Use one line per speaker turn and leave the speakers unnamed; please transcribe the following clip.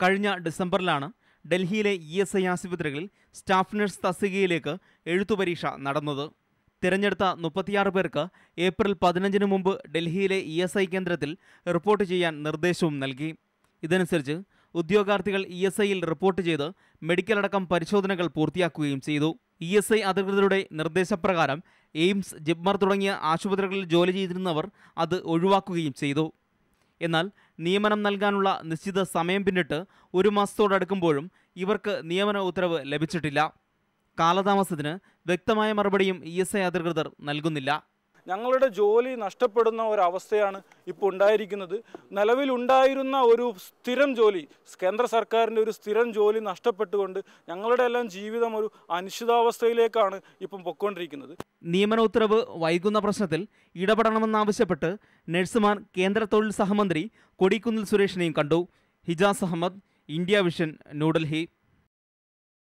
കഴിഞ്ഞ ഡിസംബറിലാണ് ഡൽഹിയിലെ ഇ എസ് ഐ ആശുപത്രികളിൽ സ്റ്റാഫ് നഴ്സ് തസ്തികയിലേക്ക് എഴുത്തുപരീക്ഷ നടന്നത്. തിരഞ്ഞെടുത്ത മുപ്പത്തിയാറ് പേർക്ക് ഏപ്രിൽ പതിനഞ്ചിന് മുമ്പ് ഡൽഹിയിലെ ഇ എസ് ഐ കേന്ദ്രത്തിൽ റിപ്പോർട്ട് ചെയ്യാൻ നിർദ്ദേശവും നൽകി. ഇതനുസരിച്ച് ഉദ്യോഗാർത്ഥികൾ ഇ എസ് ഐയിൽ റിപ്പോർട്ട് ചെയ്ത് മെഡിക്കൽ അടക്കം പരിശോധനകൾ പൂർത്തിയാക്കുകയും ചെയ്തു. ഇ എസ് ഐ അധികൃതരുടെ നിർദ്ദേശപ്രകാരം എയിംസ് ജിപ്മർ തുടങ്ങിയ ആശുപത്രികളിൽ ജോലി ചെയ്തിരുന്നവർ അത് ഒഴിവാക്കുകയും ചെയ്തു. എന്നാൽ നിയമനം നൽകാനുള്ള നിശ്ചിത സമയം പിന്നിട്ട് ഒരു മാസത്തോടടുക്കുമ്പോഴും ഇവർക്ക് നിയമന ഉത്തരവ് ലഭിച്ചിട്ടില്ല. കാലതാമസത്തിന് വ്യക്തമായ മറുപടിയും ഇ അധികൃതർ നൽകുന്നില്ല.
ഞങ്ങളുടെ ജോലി നഷ്ടപ്പെടുന്ന ഒരവസ്ഥയാണ് ഇപ്പോൾ ഉണ്ടായിരിക്കുന്നത്. നിലവിലുണ്ടായിരുന്ന ഒരു സ്ഥിരം ജോലി കേന്ദ്ര സർക്കാരിന്റെ ഒരു സ്ഥിരം ജോലി നഷ്ടപ്പെട്ടുകൊണ്ട് ഞങ്ങളുടെ എല്ലാം ജീവിതം ഒരു അനിശ്ചിതാവസ്ഥയിലേക്കാണ് ഇപ്പം പൊയ്ക്കൊണ്ടിരിക്കുന്നത്.
നിയമന ഉത്തരവ് വൈകുന്ന പ്രശ്നത്തിൽ ഇടപെടണമെന്നാവശ്യപ്പെട്ട് നഴ്സുമാർ കേന്ദ്ര തൊഴിൽ സഹമന്ത്രി കൊടിക്കുന്നിൽ സുരേഷിനെയും കണ്ടു. Hijas Ahmed India vision New Delhi.